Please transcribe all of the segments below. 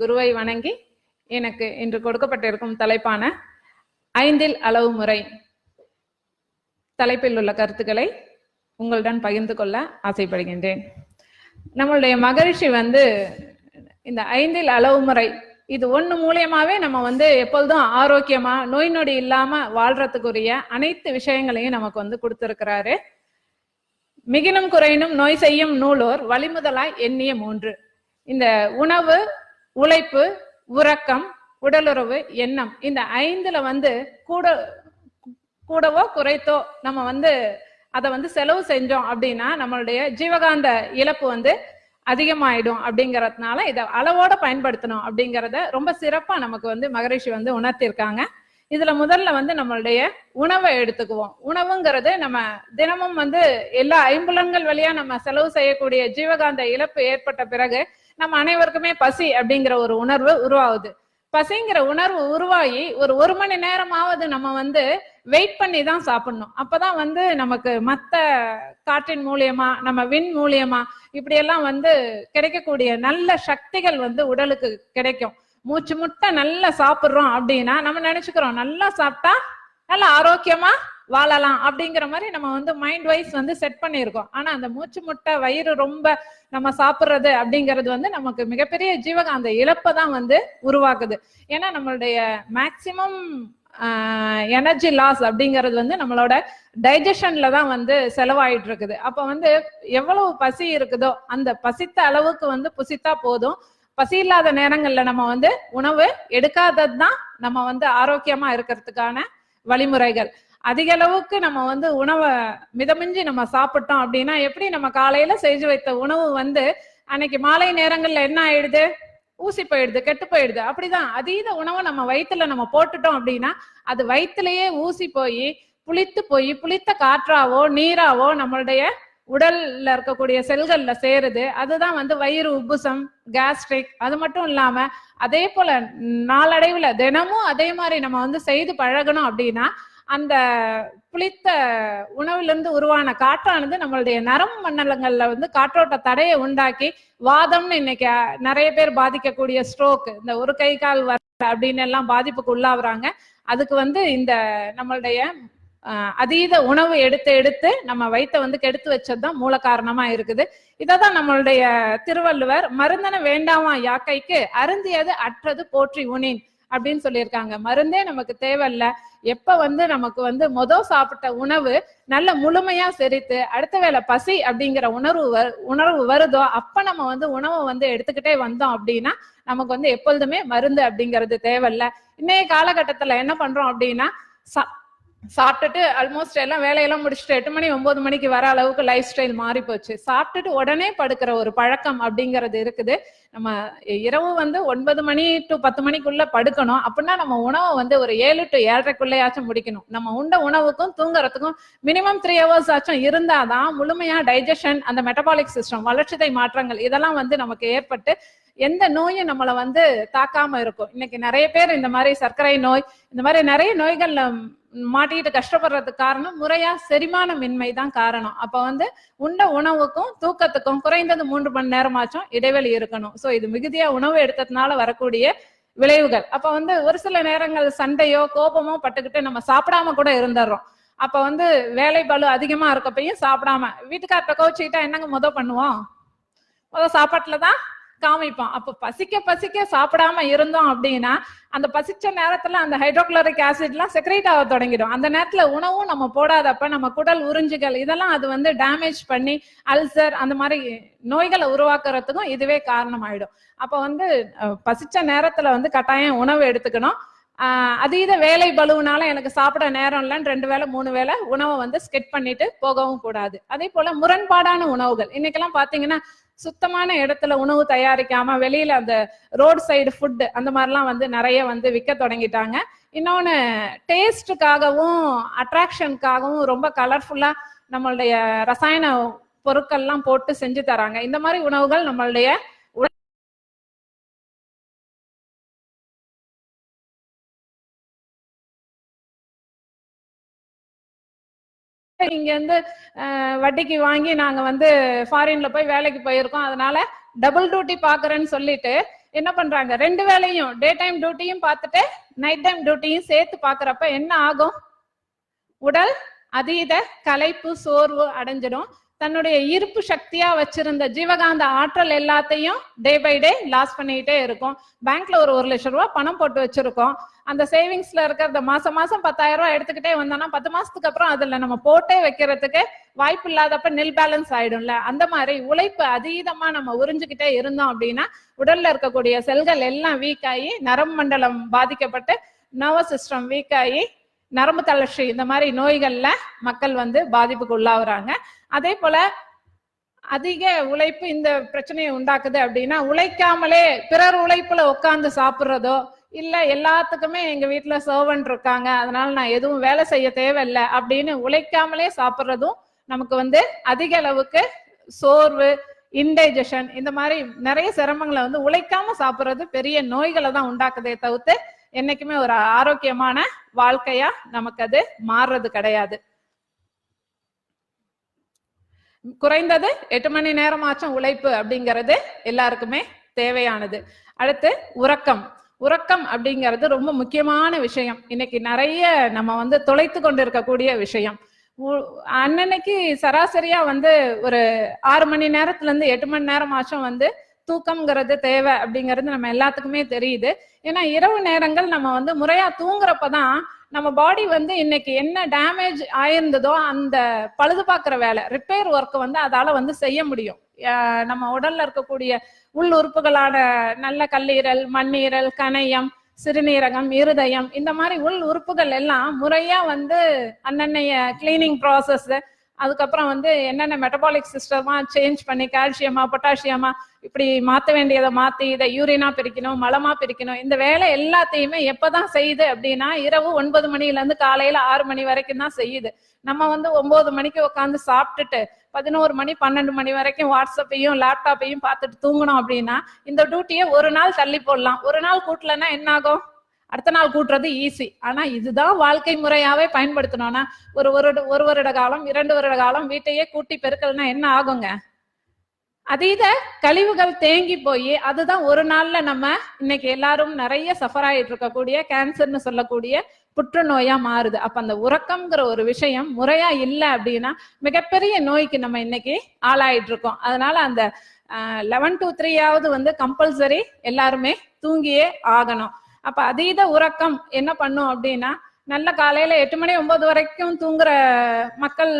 குருவை வணங்கி எனக்கு இன்று கொடுக்கப்பட்டிருக்கும் தலைப்பான ஐந்தில் அளவு முறை தலைப்பில் உள்ள கருத்துக்களை உங்களுடன் பகிர்ந்து கொள்ள ஆசைப்படுகின்றேன். நம்மளுடைய மகரிஷி வந்து இந்த ஐந்தில் அளவு முறை இது ஒன்று மூலியமாவே நம்ம வந்து எப்பொழுதும் ஆரோக்கியமா நோய் நொடி இல்லாம வாழ்றதுக்குரிய அனைத்து விஷயங்களையும் நமக்கு வந்து கொடுத்திருக்கிறாரு. மிகினும் குறையினும் நோய் செய்யும் நூலோர் வழிமுதலாய் எண்ணிய மூன்று. இந்த உணவு உழைப்பு உறக்கம் உடலுறவு எண்ணம். இந்த ஐந்துல வந்து கூட கூடவோ குறைத்தோ நம்ம வந்து அதை வந்து செலவு செஞ்சோம் அப்படின்னா நம்மளுடைய ஜீவகாந்த இழப்பு வந்து அதிகமாயிடும் அப்படிங்கறதுனால இதை அளவோட பயன்படுத்தணும் அப்படிங்கறத ரொம்ப சிறப்பா நமக்கு வந்து மகரிஷி வந்து உணர்த்திருக்காங்க. இதுல முதல்ல வந்து நம்மளுடைய உணவை எடுத்துக்குவோம். உணவுங்கிறது நம்ம தினமும் வந்து எல்லா ஐம்புலன்கள் வழியா நம்ம செலவு செய்யக்கூடிய ஜீவகாந்த இழப்பு ஏற்பட்ட பிறகு நம்ம அனைவருக்குமே பசி அப்படிங்கிற ஒரு உணர்வு உருவாகுது. பசிங்கிற உணர்வு உருவாகி ஒரு ஒரு மணி நேரமாவது நம்ம வந்து வெயிட் பண்ணி தான் சாப்பிடணும். அப்பதான் வந்து நமக்கு மத்த காற்றின் மூலியமா நம்ம விண் மூலியமா இப்படியெல்லாம் வந்து கிடைக்கக்கூடிய நல்ல சக்திகள் வந்து உடலுக்கு கிடைக்கும். மூச்சு முட்டை நல்லா சாப்பிடுறோம் அப்படின்னா நம்ம நினைச்சுக்கிறோம் நல்லா சாப்பிட்டா நல்லா ஆரோக்கியமா வாழலாம் அப்படிங்கிற மாதிரி நம்ம வந்து மைண்ட் வைஸ் வந்து செட் பண்ணியிருக்கோம். ஆனா அந்த மூச்சு முட்டை வயிறு ரொம்ப நம்ம சாப்பிட்றது அப்படிங்கிறது வந்து நமக்கு மிகப்பெரிய ஜீவகாந்த இழப்பை தான் வந்து உருவாக்குது. ஏன்னா நம்மளுடைய மேக்சிமம் எனர்ஜி லாஸ் அப்படிங்கிறது வந்து நம்மளோட டைஜஷன்ல தான் வந்து செலவாயிட்டு இருக்குது. அப்ப வந்து எவ்வளவு பசி இருக்குதோ அந்த பசித்த அளவுக்கு வந்து புசித்தா போதும். பசி இல்லாத நேரங்கள்ல நம்ம வந்து உணவு எடுக்காதது தான் நம்ம வந்து ஆரோக்கியமா இருக்கிறதுக்கான வழிமுறைகள். அதிக அளவுக்கு நம்ம வந்து உணவை மிதமிஞ்சி நம்ம சாப்பிட்டோம் அப்படின்னா எப்படி நம்ம காலையில செஞ்சு வைத்த உணவு வந்து அன்னைக்கு மாலை நேரங்கள்ல என்ன ஆயிடுது? ஊசி போயிடுது கெட்டு போயிடுது. அப்படிதான் அதீத உணவை நம்ம வயிற்றுல நம்ம போட்டுட்டோம் அப்படின்னா அது வயிற்றுலயே ஊசி போய் புளித்து போய் புளித்த காற்றாவோ நீராவோ நம்மளுடைய உடல்ல இருக்கக்கூடிய செல்கள்ல சேருது. அதுதான் வந்து வயிறு உப்புசம் கேஸ்ட்ரிக் அது மட்டும் இல்லாம அதே போல நாளடைவுல தினமும் அதே மாதிரி நம்ம வந்து செய்து பழகணும் அப்படின்னா அந்த புளித்த உணவிலிருந்து உருவான காற்றானது நம்மளுடைய நரம்பு மண்டலங்கள்ல வந்து காற்றோட்ட தடையை உண்டாக்கி வாதம்னு இன்னைக்கு நிறைய பேர் பாதிக்கக்கூடிய ஸ்ட்ரோக் இந்த ஒரு கை கால் வர அப்படின்னு எல்லாம் பாதிப்புக்கு உள்ளாகுறாங்க அதுக்கு வந்து இந்த நம்மளுடைய அதீத உணவு எடுத்து எடுத்து நம்ம வயிற்ற வந்து கெடுத்து வச்சதுதான் மூல காரணமா இருக்குது. இததான் நம்மளுடைய திருவள்ளுவர் மருந்தன வேண்டாமா யாக்கைக்கு? அருந்தியது அற்றது போற்றி உனின். அப்படின்னு சொல்லியிருக்காங்க. மருந்தே நமக்கு தேவையில்ல. எப்ப வந்து நமக்கு வந்து மொதல் சாப்பிட்ட உணவு நல்ல முழுமையா செரித்து அடுத்த வேலை பசி அப்படிங்கிற உணர்வு உணர்வு வருதோ அப்ப நம்ம வந்து உணவை வந்து எடுத்துக்கிட்டே வந்தோம் அப்படின்னா நமக்கு வந்து எப்பொழுதுமே மருந்து அப்படிங்கிறது தேவையில்ல. இன்னைய காலகட்டத்துல என்ன பண்றோம் அப்படின்னா சாப்பிட்டுட்டு ஆல்மோஸ்ட் எல்லாம் வேலையெல்லாம் முடிச்சுட்டு எட்டு மணி ஒன்பது மணிக்கு வர அளவுக்கு லைஃப் ஸ்டைல் மாறி போச்சு. சாப்பிட்டுட்டு உடனே படுக்கிற ஒரு பழக்கம் அப்படிங்கிறது இருக்குது. நம்ம இரவு வந்து ஒன்பது மணி டு பத்து மணிக்குள்ள படுக்கணும். அப்படின்னா நம்ம உணவை வந்து ஒரு ஏழு டு ஏழரைக்குள்ளேயாச்சும் முடிக்கணும். நம்ம உண்ட உணவுக்கும் தூங்குறதுக்கும் மினிமம் த்ரீ ஹவர்ஸ் ஆச்சும் இருந்தாதான் முழுமையா டைஜஷன் அந்த மெட்டபாலிக் சிஸ்டம் வளர்ச்சிதை மாற்றங்கள் இதெல்லாம் வந்து நமக்கு ஏற்பட்டு எந்த நோயும் நம்மளை வந்து தாக்காம இருக்கும். இன்னைக்கு நிறைய பேர் இந்த மாதிரி சர்க்கரை நோய் இந்த மாதிரி நிறைய நோய்கள்ல மாட்டிக்கிட்டு கஷ்டப்படுறதுக்கு காரணம் முறையா செரிமானமின்மை தான் காரணம். அப்ப வந்து உண்ட உணவுக்கும் தூக்கத்துக்கும் குறைந்தது மூன்று மணி நேரமாச்சும் இடைவெளி இருக்கணும். சோ இது மிகுதியா உணவு எடுத்ததுனால வரக்கூடிய விளைவுகள். அப்ப வந்து ஒரு சில நேரங்கள் சண்டையோ கோபமோ பட்டுக்கிட்டு நம்ம சாப்பிடாம கூட இருந்துடுறோம் அப்ப வந்து வேலை பலு அதிகமா இருக்கப்பையும் சாப்பிடாம வீட்டுக்கார்ட்ட கோச்சிக்கிட்டா என்னங்க முத பண்ணுவோம்? முத சாப்பாட்டுலதான் காமிப்போம் அப்ப பசிக்க பசிக்க சாப்பிடாம இருந்தோம் அப்படின்னா அந்த பசிச்ச நேரத்துல அந்த ஹைட்ரோக்ளோரிக் ஆசிட் எல்லாம் செக்ரேட் ஆக தொடங்கிடும். அந்த நேரத்துல உணவும் நம்ம போடாதப்ப நம்ம குடல் உறிஞ்சுகள் இதெல்லாம் அது வந்து டேமேஜ் பண்ணி அல்சர் அந்த மாதிரி நோய்களை உருவாக்குறதுக்கும் இதுவே காரணமாயிடும். அப்ப வந்து பசிச்ச நேரத்துல வந்து கட்டாயம் உணவு எடுத்துக்கணும். ஆஹ் அதீத வேலை பலுவனால எனக்கு சாப்பிட நேரம் இல்லைன்னு ரெண்டு வேலை மூணு வேலை உணவை வந்து ஸ்கெட் பண்ணிட்டு போகவும் கூடாது. அதே போல முரண்பாடான உணவுகள். இன்னைக்கெல்லாம் பாத்தீங்கன்னா சுத்தமான இடத்துல உணவு தயாரிக்காம வெளியில அந்த ரோட் சைடு ஃபுட் அந்த மாதிரிலாம் வந்து நிறைய வந்து விற்க தொடங்கிட்டாங்க. இன்னொன்னு டேஸ்ட்டுக்காகவும் அட்ராக்ஷனுக்காகவும் ரொம்ப கலர்ஃபுல்லா நம்மளுடைய ரசாயன பொருட்கள்லாம் போட்டு செஞ்சு தராங்க. இந்த மாதிரி உணவுகள் நம்மளுடைய இங்க இருந்து வட்டிக்கு வாங்கி நாங்க வந்து ஃபாரின்ல போய் வேலைக்கு போயிருக்கோம். அதனால டபுள் டியூட்டி பாக்குறேன்னு சொல்லிட்டு என்ன பண்றாங்க? ரெண்டு வேலையும் டே டைம் டியூட்டியும் பார்த்துட்டு நைட் டைம் டியூட்டியும் சேர்த்து பாக்குறப்ப என்ன ஆகும்? உடல் அதீத களைப்பு சோர்வு அடைஞ்சிடும். தன்னுடைய இருப்பு சக்தியா வச்சிருந்த ஜீவகாந்த ஆற்றல் எல்லாத்தையும் டே பை டே லாஸ் பண்ணிக்கிட்டே இருக்கும். பேங்க்ல ஒரு ஒரு லட்சம் ரூபாய் பணம் போட்டு வச்சிருக்கோம். அந்த சேவிங்ஸ்ல இருக்கிறத மாசம் மாசம் பத்தாயிரம் ரூபாய் எடுத்துக்கிட்டே வந்தோம்னா பத்து மாசத்துக்கு அப்புறம் அதுல நம்ம போட்டே வைக்கிறதுக்கு வாய்ப்பு இல்லாதப்ப நெல் பேலன்ஸ் ஆயிடும்ல. அந்த மாதிரி உழைப்பு அதீதமா நம்ம உறிஞ்சுக்கிட்டே இருந்தோம் அப்படின்னா உடல்ல இருக்கக்கூடிய செல்கள் எல்லாம் வீக் ஆகி நரம்பு மண்டலம் பாதிக்கப்பட்டு நர்வஸ் சிஸ்டம் வீக் ஆகி நரம்பு தளர்ச்சி இந்த மாதிரி நோய்கள்ல மக்கள் வந்து பாதிப்புக்கு உள்ளாகுறாங்க. அதே போல அதிக உழைப்பு இந்த பிரச்சனையை உண்டாக்குது அப்படின்னா உழைக்காமலே பிறர் உழைப்புல உட்கார்ந்து சாப்பிட்றதோ இல்ல எல்லாத்துக்குமே எங்க வீட்டுல சர்வன்ட் இருக்காங்க அதனால நான் எதுவும் வேலை செய்ய தேவையில்லை அப்படின்னு உழைக்காமலே சாப்பிட்றதும் நமக்கு வந்து அதிக அளவுக்கு சோர்வு இன்டைஜஷன் இந்த மாதிரி நிறைய சிரமங்களை வந்து உழைக்காம சாப்பிட்றது பெரிய நோய்களை தான் உண்டாக்குதே தவிர்த்து என்னைக்குமே ஒரு ஆரோக்கியமான வாழ்க்கையா நமக்கு அது மாறுறது கிடையாது. குறைந்தது எட்டு மணி நேரமாச்சும் உழைப்பு அப்படிங்கிறது எல்லாருக்குமே தேவையானது. அடுத்து உறக்கம். உறக்கம் அப்படிங்கிறது ரொம்ப முக்கியமான விஷயம். இன்னைக்கு நிறைய நம்ம வந்து தொலைத்து கொண்டு இருக்கக்கூடிய விஷயம் அன்னன்னைக்கு சராசரியா வந்து ஒரு ஆறு மணி நேரத்துல இருந்து எட்டு மணி நேரம் ஆச்சும் வந்து தூக்கம்ங்கிறது தேவை அப்படிங்கிறது நம்ம எல்லாத்துக்குமே தெரியுது. ஏன்னா இரவு நேரங்கள் நம்ம வந்து முறையா தூங்குறப்பதான் நம்ம பாடி வந்து இன்னைக்கு என்ன டேமேஜ் ஆயிருந்ததோ அந்த பழுது பார்க்குற வேலை ரிப்பேர் ஒர்க் வந்து அதால வந்து செய்ய முடியும். நம்ம உடல்ல இருக்கக்கூடிய உள் உறுப்புகளான நல்ல கல்லீரல் மண்ணீரல் கணையம் சிறுநீரகம் இருதயம் இந்த மாதிரி உள் உறுப்புகள் எல்லாம் முறையா வந்து அன்னன்னைய கிளீனிங் ப்ராசஸ் அதுக்கப்புறம் வந்து என்னென்ன மெட்டபாலிக் சிஸ்டமா சேஞ்ச் பண்ணி கால்சியமா பொட்டாசியமா இப்படி மாற்ற வேண்டியதை மாத்தி இதை யூரினா பிரிக்கணும் மலமா பிரிக்கணும் இந்த வேலை எல்லாத்தையுமே எப்பதான் செய்யுது அப்படின்னா இரவு ஒன்பது மணில இருந்து காலையில ஆறு மணி வரைக்கும் தான் செய்யுது. நம்ம வந்து ஒன்பது மணிக்கு உட்காந்து சாப்பிட்டுட்டு பதினோரு மணி பன்னெண்டு மணி வரைக்கும் வாட்ஸ்அப்பையும் லேப்டாப்பையும் பார்த்துட்டு தூங்கணும் அப்படின்னா இந்த டியூட்டியை ஒரு நாள் தள்ளி போடலாம். ஒரு நாள் கூட்டலன்னா என்ன ஆகும் அடுத்த நாள் கூட்டுறது ஈஸி ஆனா இதுதான் வாழ்க்கை முறையாவே பயன்படுத்தணும்னா ஒரு ஒரு ஒரு வருட காலம் இரண்டு வருட காலம் வீட்டையே கூட்டி பெருக்கல்னா என்ன ஆகுங்க? அதீத கழிவுகள் தேங்கி போய் அதுதான் ஒரு நாள்ல நம்ம இன்னைக்கு எல்லாரும் நிறைய சஃபர் ஆயிட்டு இருக்கக்கூடிய கேன்சர்னு சொல்லக்கூடிய புற்றுநோயா மாறுது. அப்ப அந்த உறக்கம்ங்கிற ஒரு விஷயம் முறையா இல்லை அப்படின்னா மிகப்பெரிய நோய்க்கு நம்ம இன்னைக்கு ஆளாயிட்டு இருக்கோம். அதனால அந்த லெவன் டு த்ரீயாவது வந்து கம்பல்சரி எல்லாருமே தூங்கியே ஆகணும். அப்ப அதீத உறக்கம் என்ன பண்ணும் அப்படின்னா நல்ல காலையில எட்டு மணி ஒன்பது வரைக்கும் தூங்குற மக்கள்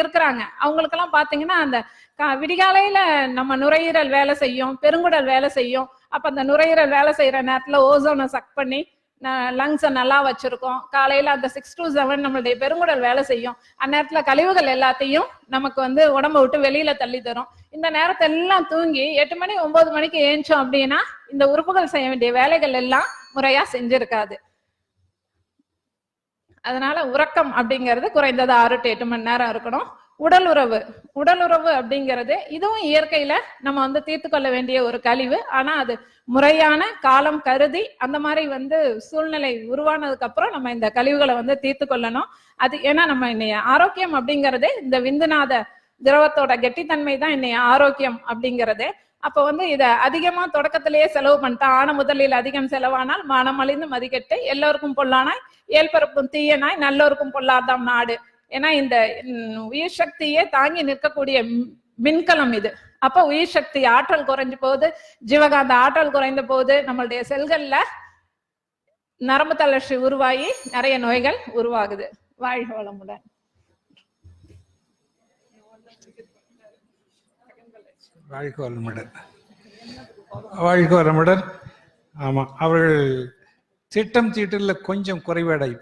இருக்கிறாங்க. அவங்களுக்கெல்லாம் பாத்தீங்கன்னா அந்த கா- விடிகாலையில நம்ம நுரையீரல் வேலை செய்யும் பெருங்குடல் வேலை செய்யும். அப்ப அந்த நுரையீரல் வேலை செய்யற நேரத்துல ஓசோனை சக் பண்ணி லங்ஸை நல்லா வச்சிருக்கோம். காலையில அந்த சிக்ஸ் டு செவன் நம்மளுடைய பெருங்குடல் வேலை செய்யும். அந்நேரத்துல கழிவுகள் எல்லாத்தையும் நமக்கு வந்து உடம்ப விட்டு வெளியில தள்ளி தரும். இந்த நேரத்தை எல்லாம் தூங்கி எட்டு மணி ஒன்பது மணிக்கு ஏஞ்சோம் அப்படின்னா இந்த உறுப்புகள் செய்ய வேண்டிய வேலைகள் எல்லாம் முறையா செஞ்சிருக்காது. அதனால உறக்கம் அப்படிங்கிறது குறைந்தது ஆறு டு எட்டு மணி நேரம் இருக்கணும். உடல் உறவு உடல் உறவு அப்படிங்கிறது இதுவும் இயற்கையில நம்ம வந்து தீர்த்து கொள்ள வேண்டிய ஒரு கழிவு. ஆனா அது முறையான காலம் கருதி அந்த மாதிரி வந்து சூழ்நிலை உருவானதுக்கு அப்புறம் நம்ம இந்த கழிவுகளை வந்து தீர்த்து கொள்ளணும். அது ஏன்னா நம்ம இன்னைய ஆரோக்கியம் அப்படிங்கிறது இந்த விந்துநாத திரவத்தோட கெட்டித்தன்மை தான் இன்னைய ஆரோக்கியம் அப்படிங்கிறது. அப்ப வந்து இத அதிகமா தொடக்கத்திலேயே செலவு பண்ணிட்டா ஆன முதலில் அதிகம் செலவானால் மனம் அழிந்து மதிக்கெட்டு எல்லோருக்கும் பொல்லானாய் ஏல்பரப்பும் தீயனாய் நல்லோருக்கும் பொல்லாதாம் நாடு. ஏன்னா இந்த உயிர் சக்தியே தாங்கி நிற்கக்கூடிய மின்கலம் இது. அப்ப உயிர் சக்தி ஆற்றல் குறைஞ்சு போகுது. ஜீவகாந்த ஆற்றல் குறைந்த போது நம்மளுடைய செல்கள்ல நரம்பு தளர்ச்சி உருவாகி நிறைய நோய்கள் உருவாகுது. வாழ்க வளமுடன். வாழ்க வளமுடன். வாழ்க வளமுடன். ஆமாம் அவர்கள் திட்டம் தீட்டில் கொஞ்சம் குறைபாடாகி